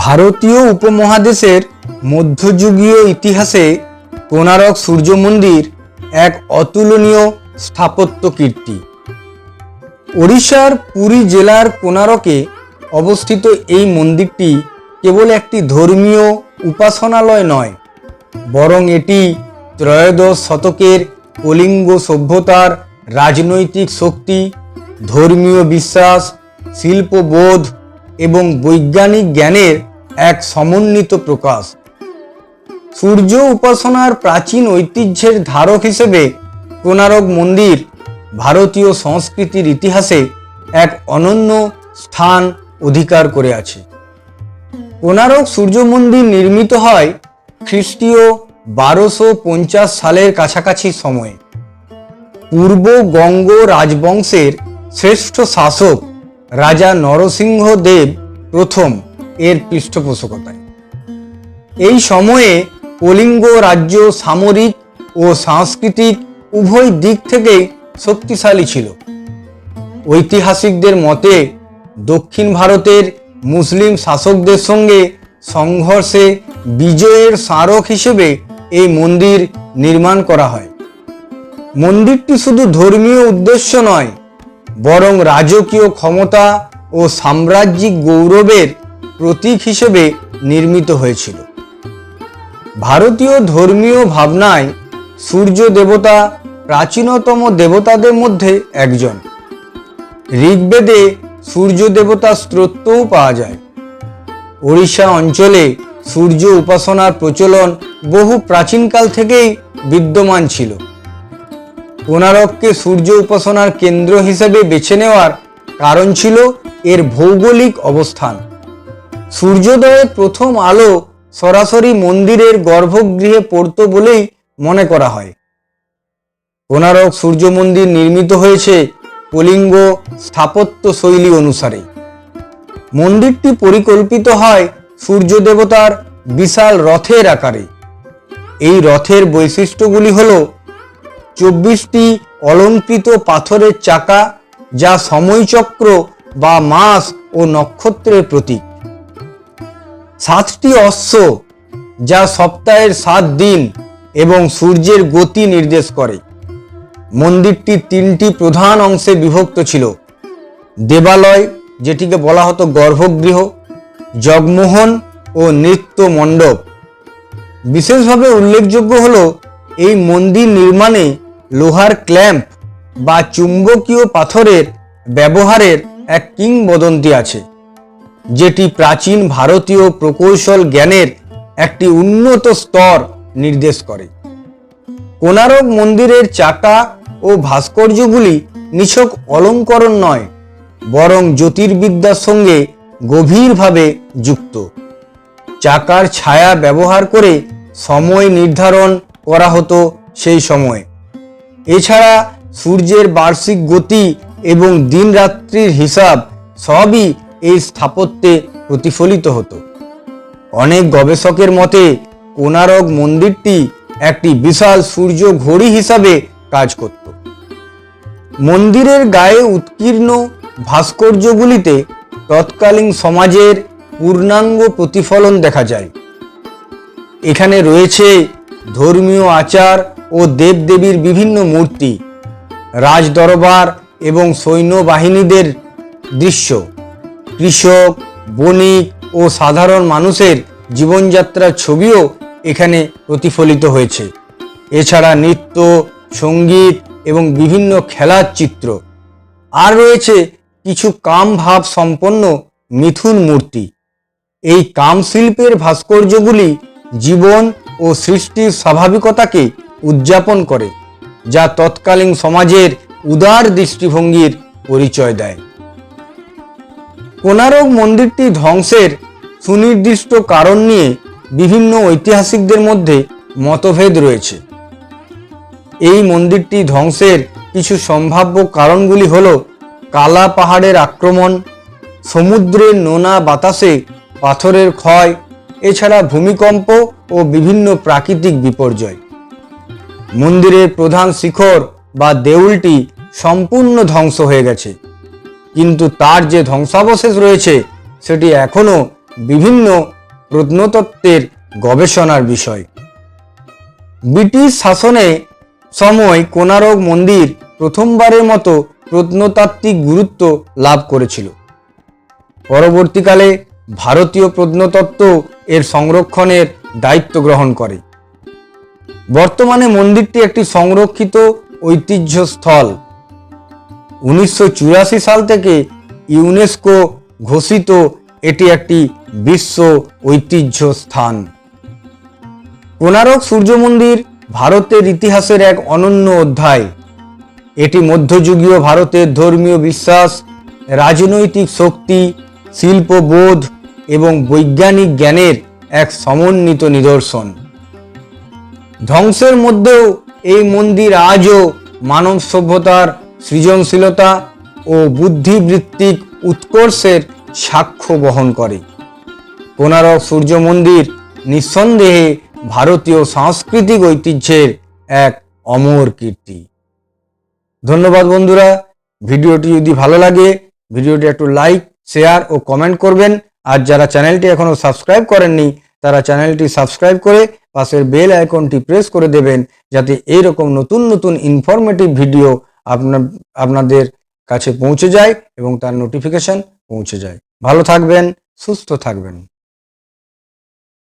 ভারতীয় উপমহাদেশের মধ্যযুগীয় ইতিহাসে কোণারক সূর্য মন্দির এক অতুলনীয় স্থাপত্য কীর্তি। ওড়িশার পুরী জেলার কোণারকে অবস্থিত এই মন্দিরটি কেবল একটি ধর্মীয় উপাসনালয় নয়, বরং এটি ত্রয়োদশ শতকের কলিঙ্গ সভ্যতার রাজনৈতিক শক্তি, ধর্মীয় বিশ্বাস, শিল্পবোধ এবং বৈজ্ঞানিক জ্ঞানের এক সমন্বিত প্রকাশ। সূর্য উপাসনার প্রাচীন ঐতিহ্যের ধারক হিসেবে কোণারক মন্দির ভারতীয় সংস্কৃতির ইতিহাসে এক অনন্য স্থান অধিকার করে আছে। কোনারক সূর্য মন্দির নির্মিত হয় খ্রিস্টীয় বারোশো পঞ্চাশ সালের কাছাকাছি সময়ে। পূর্ব গঙ্গ রাজবংশের শ্রেষ্ঠ শাসক রাজা নরসিংহ দেব প্রথম এর পৃষ্ঠপোষকতায়। এই সময়ে কলিঙ্গ রাজ্য সামরিক ও সাংস্কৃতিক উভয় দিক থেকেই শক্তিশালী ছিল। ঐতিহাসিকদের মতে দক্ষিণ ভারতের মুসলিম শাসকদের সঙ্গে সংঘর্ষে বিজয়ের স্মারক হিসেবে এই মন্দির নির্মাণ করা হয়। মন্দিরটি শুধু ধর্মীয় উদ্দেশ্য নয় বরং রাজকীয় ক্ষমতা ও সাম্রাজ্যিক গৌরবের প্রতীক হিসেবে নির্মিত হয়েছিল। ভারতীয় ধর্মীয় ভাবনায় সূর্য দেবতা প্রাচীনতম দেবতাদের মধ্যে একজন। ঋগ্বেদে সূর্য দেবতা স্তোত্রও পাওয়া যায়। ওড়িশা অঞ্চলে সূর্য উপাসনার প্রচলন বহু প্রাচীনকাল থেকেই বিদ্যমান ছিল। কোণারককে সূর্য উপাসনার কেন্দ্র হিসেবে বেছে নেওয়ার কারণ ছিল এর ভৌগোলিক অবস্থান। সূর্যোদয়ের প্রথম আলো সরাসরি মন্দিরের গর্ভগৃহে পড়ত বলেই মনে করা হয়। কোণারক সূর্য মন্দির নির্মিত হয়েছে কলিঙ্গ স্থাপত্য শৈলী অনুসারে। মন্দিরটি পরিকল্পিত হয় সূর্য দেবতার বিশাল রথের আকারে। এই রথের বৈশিষ্ট্যগুলি হল চব্বিশটি অলঙ্কৃত পাথরের চাকা যা সময়চক্র বা মাস ও নক্ষত্রের প্রতীক। সাতটি অশ্ব যা সপ্তাহের সাত দিন এবং সূর্যের গতি নির্দেশ করে। মন্দিরটি তিনটি প্রধান অংশে বিভক্ত ছিল। দেবালয়, যেটিকে বলা হতো গর্ভগৃহ, জগমোহন ও নৃত্য মণ্ডপ। বিশেষভাবে উল্লেখযোগ্য হল এই মন্দির নির্মাণে লোহার ক্ল্যাম্প বা চুম্বকীয় পাথরের ব্যবহারের এক কিংবদন্তি আছে, যেটি প্রাচীন ভারতীয় প্রকৌশল জ্ঞানের একটি উন্নত স্তর নির্দেশ করে। কোনারক মন্দিরের চাকা ও ভাস্কর্যগুলি নিছক অলঙ্করণ নয়, বরং জ্যোতির্বিদ্যার সঙ্গে গভীরভাবে যুক্ত। চাকার ছায়া ব্যবহার করে সময় নির্ধারণ করা হতো সেই সময়ে। এছাড়া সূর্যের বার্ষিক গতি এবং দিনরাত্রির হিসাব সবই এই স্থাপত্যে প্রতিফলিত হতো। অনেক গবেষকের মতে কোনারক মন্দিরটি একটি বিশাল সূর্য ঘড়ি হিসাবে কাজ করত। মন্দিরের গায়ে উৎকীর্ণ ভাস্কর্যগুলিতে তৎকালীন সমাজের পূর্ণাঙ্গ প্রতিফলন দেখা যায়। এখানে রয়েছে ধর্মীয় আচার ও দেবদেবীর বিভিন্ন মূর্তি, রাজদরবার এবং সৈন্যবাহিনীদের দৃশ্য। কৃষক, বণিক ও সাধারণ মানুষের জীবনযাত্রার ছবিও এখানে প্রতিফলিত হয়েছে। এছাড়া নৃত্য, সংগীত এবং বিভিন্ন খেলার চিত্র। আর রয়েছে কিছু কাম ভাব সম্পন্ন মিথুন মূর্তি। এই কাম শিল্পের ভাস্কর্যগুলি জীবন ও সৃষ্টির স্বাভাবিকতাকে উদযাপন করে, যা তৎকালীন সমাজের উদার দৃষ্টিভঙ্গির পরিচয় দেয়। কোনারক মন্দিরটি ধ্বংসের সুনির্দিষ্ট কারণ নিয়ে বিভিন্ন ঐতিহাসিকদের মধ্যে মতভেদ রয়েছে। এই মন্দিরটি ধ্বংসের কিছু সম্ভাব্য কারণগুলি হল কালা পাহাড়ের আক্রমণ, সমুদ্রের নোনা বাতাসে পাথরের ক্ষয়, এছাড়া ভূমিকম্প ও বিভিন্ন প্রাকৃতিক বিপর্যয়। মন্দিরের প্রধান শিখর বা দেউলটি সম্পূর্ণ ধ্বংস হয়ে গেছে। কিন্তু তার যে ধ্বংসাবশেষ রয়েছে, সেটি এখনও বিভিন্ন প্রত্নতত্ত্বের গবেষণার বিষয়। ব্রিটিশ শাসনে সময় কোনারক মন্দির প্রথমবারের মতো প্রত্নতাত্ত্বিক গুরুত্ব লাভ করেছিল। পরবর্তীকালে ভারতীয় প্রত্নতত্ত্ব এর সংরক্ষণের দায়িত্ব গ্রহণ করে। বর্তমানে মন্দিরটি একটি সংরক্ষিত ঐতিহ্যস্থল। উনিশশো চুরাশি সাল থেকে ইউনেস্কো ঘোষিত এটি একটি বিশ্ব ঐতিহ্য স্থান কোনারক সূর্য মন্দির ভারতের ইতিহাসের এক অনন্য অধ্যায়। এটি মধ্যযুগীয় ভারতের ধর্মীয় বিশ্বাস, রাজনৈতিক শক্তি, শিল্পবোধ এবং বৈজ্ঞানিক জ্ঞানের এক সমন্বিত নিদর্শন। ধ্বংসের মধ্যেও এই মন্দির আজও মানব সভ্যতার সৃজনশীলতা ও বুদ্ধিবৃত্তিক উৎকর্ষের সাক্ষ্য বহন করে। কোনারক সূর্য মন্দির নিঃসন্দেহে ভারতীয় সাংস্কৃতিক ঐতিহ্যের এক অমর কীর্তি। ধন্যবাদ বন্ধুরা, ভিডিওটি যদি ভালো লাগে, ভিডিওটি একটু লাইক, শেয়ার ও কমেন্ট করবেন। আর যারা চ্যানেলটি এখনও সাবস্ক্রাইব করেননি তারা চ্যানেলটি সাবস্ক্রাইব করে পাশের বেল আইকনটি প্রেস করে দেবেন যাতে এইরকম নতুন নতুন ইনফরমেটিভ ভিডিও আপনার, আপনাদের কাছে পৌঁছে যায় এবং তার নোটিফিকেশন পৌঁছে যায়। ভালো থাকবেন, সুস্থ থাকবেন।